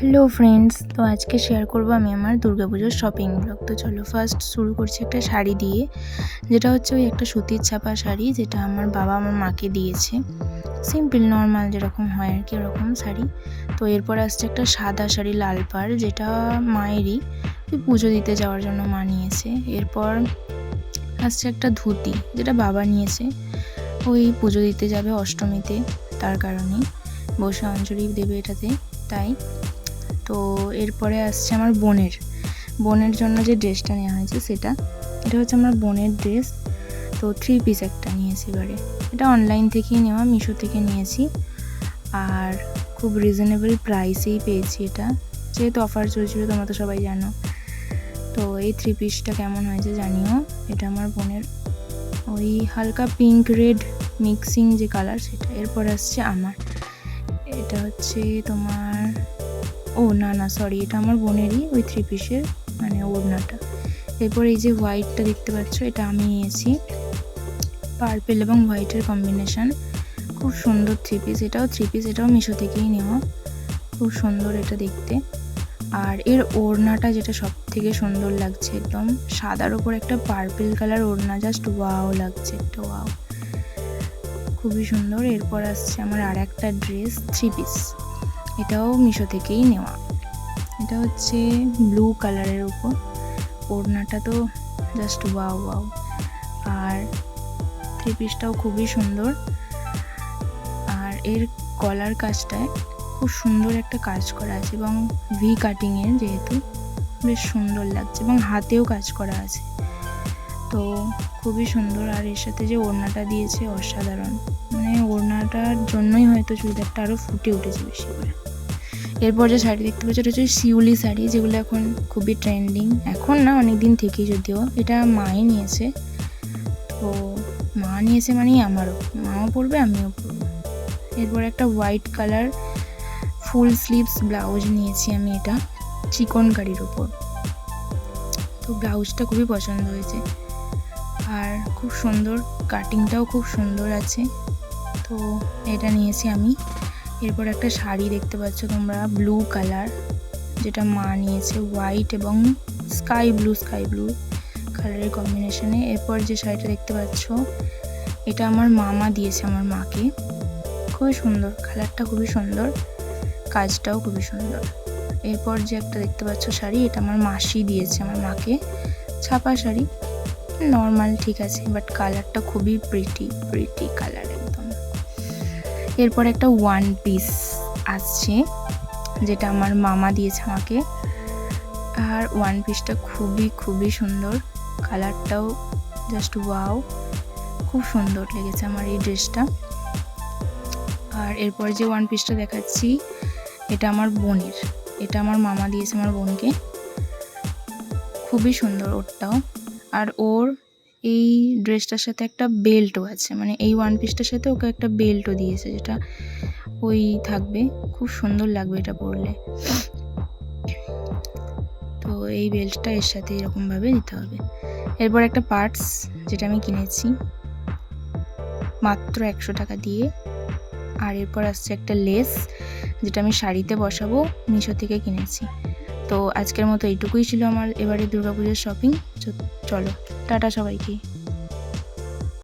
Hello friends তো আজকে share করব আমি আমার দুর্গাপুজোর শপিং ব্লগ তো চলো ফার্স্ট শুরু করছি একটা শাড়ি দিয়ে, যেটা হচ্ছে ওই একটা সুতির ছাপা শাড়ি, যেটা আমার বাবা আমার মাকে দিয়েছে। সিম্পল নর্মাল যেরকম হয় আর কি ওরকম শাড়ি। তো এরপর আসছে একটা সাদা শাড়ি লাল পাড়, যেটা মায়েরই পুজো দিতে যাওয়ার জন্য মা নিয়েছে। এরপর আসছে একটা ধুতি, যেটা বাবা নিয়েছে। ওই পুজো দিতে যাবে অষ্টমীতে, তার কারণে বসে অঞ্জলি দেবে এটাতে, তাই। তো এরপরে আসছে আমার বোনের। বোনের জন্য যে ড্রেসটা নেওয়া হয়েছে সেটা, এটা হচ্ছে আমার বোনের ড্রেস। তো থ্রি পিস একটা নিয়েছি এবারে। এটা অনলাইন থেকেই নেওয়া, মিশো থেকে নিয়েছি। আর খুব রিজনেবল প্রাইসেই পেয়েছি এটা। যেহেতু অফার চলছিল, তোমরা তো সবাই জানো। তো এই থ্রি পিসটা কেমন হয়েছে জানিও। এটা আমার বোনের। ওই হালকা পিঙ্ক রেড মিক্সিং যে কালার সেটা। এরপর আসছে আমার। এটা হচ্ছে তোমার ও, না না সরি এটা আমার বোনেরই ওই থ্রি পিসের মানে ওড়নাটা। এরপর এই যে হোয়াইটটা দেখতে পাচ্ছ, এটা আমি নিয়েছি। পার্পেল এবং হোয়াইটের কম্বিনেশন খুব সুন্দর থ্রি পিস এটাও থ্রি পিস এটাও মিশো থেকেই নেওয়া। খুব সুন্দর এটা দেখতে। আর এর ওড়নাটা যেটা সব থেকে সুন্দর লাগছে একদম, সাদার ওপর একটা পার্পেল কালার ওড়না জাস্ট ওয়াও লাগছে, একটা ওয়াও খুবই সুন্দর, এরপর আসছে আমার আর একটা ড্রেস থ্রি পিস এটাও মিশো থেকেই নেওয়া। এটা হচ্ছে ব্লু কালারের উপর। ওড়নাটা তো জাস্ট ওয়াও ওয়াও আর থ্রি পিসটাও খুবই সুন্দর। আর এর কলার কাজটায় খুব সুন্দর একটা কাজ করা আছে এবং ভি কাটিংয়ের যেহেতু বেশ সুন্দর লাগছে এবং হাতেও কাজ করা আছে। তো খুবই সুন্দর আর এর সাথে যে ওড়নাটা দিয়েছে অসাধারণ। মানে ওড়নাটার জন্যই হয়তো চুড়িদারটা আরও ফুটে উঠেছে বেশি করে। এরপর যে শাড়ি দেখতে পাচ্ছি, এটা হচ্ছে শিউলি শাড়ি, যেগুলো এখন খুবই ট্রেন্ডিং এখন না অনেক দিন থেকেই যদিও। এটা মাই নিয়েছে। তো মা নিয়েছে মানেই আমারও। মাও পরবে, আমিও পরবো। এরপর একটা white colour full sleeves blouse নিয়েছি আমি এটা চিকন কারির ওপর। তো ব্লাউজটা খুবই পছন্দ হয়েছে। আর খুব সুন্দর কাটিংটাও খুব সুন্দর আছে। তো এটা নিয়েছি আমি। এরপর একটা শাড়ি দেখতে পাচ্ছ তোমরা ব্লু কালার যেটা মা নিয়েছে হোয়াইট এবং স্কাই ব্লু স্কাই ব্লু কালারের কম্বিনেশনে এরপর যে শাড়িটা দেখতে পাচ্ছ, এটা আমার মামা দিয়েছে আমার মাকে। খুবই সুন্দর কালারটা খুবই সুন্দর, কাজটাও খুবই সুন্দর। এরপর যে একটা দেখতে পাচ্ছ শাড়ি, এটা আমার মাসি দিয়েছে আমার মাকে। ছাপা শাড়ি নর্মাল ঠিক আছে বাট কালারটা খুবই প্রিটি প্রিটি কালার একদম এরপর একটা ওয়ান পিস আসছে, যেটা আমার মামা দিয়েছে আমাকে। আর ওয়ান পিসটা খুবই খুবই সুন্দর। কালারটাও জাস্ট ওয়াও খুব সুন্দর লেগেছে আমার এই ড্রেসটা আর এরপর যে ওয়ান পিসটা দেখাচ্ছি, এটা আমার বোনের। এটা আমার মামা দিয়েছে আমার বোনকে। খুবই সুন্দর ওরটাও। আর ওর এই ড্রেসটার সাথে একটা বেল্টও আছে। মানে এই ওয়ান পিসটার সাথে ওকে একটা বেল্টও দিয়েছে যেটা ওই থাকবে। খুব সুন্দর লাগবে এটা পরলে। তো এই বেল্টটা এর সাথে এরকমভাবে দিতে হবে। এরপর একটা পার্টস যেটা আমি কিনেছি। মাত্র একশো টাকা দিয়ে। আর এরপর আসছে একটা লেস যেটা আমি শাড়িতে বসাবো, মিশো থেকে কিনেছি। তো আজকের মতো এইটুকুই ছিল আমার এবারে দুর্গাপুজোর শপিং চলো টাটা সবাইকে।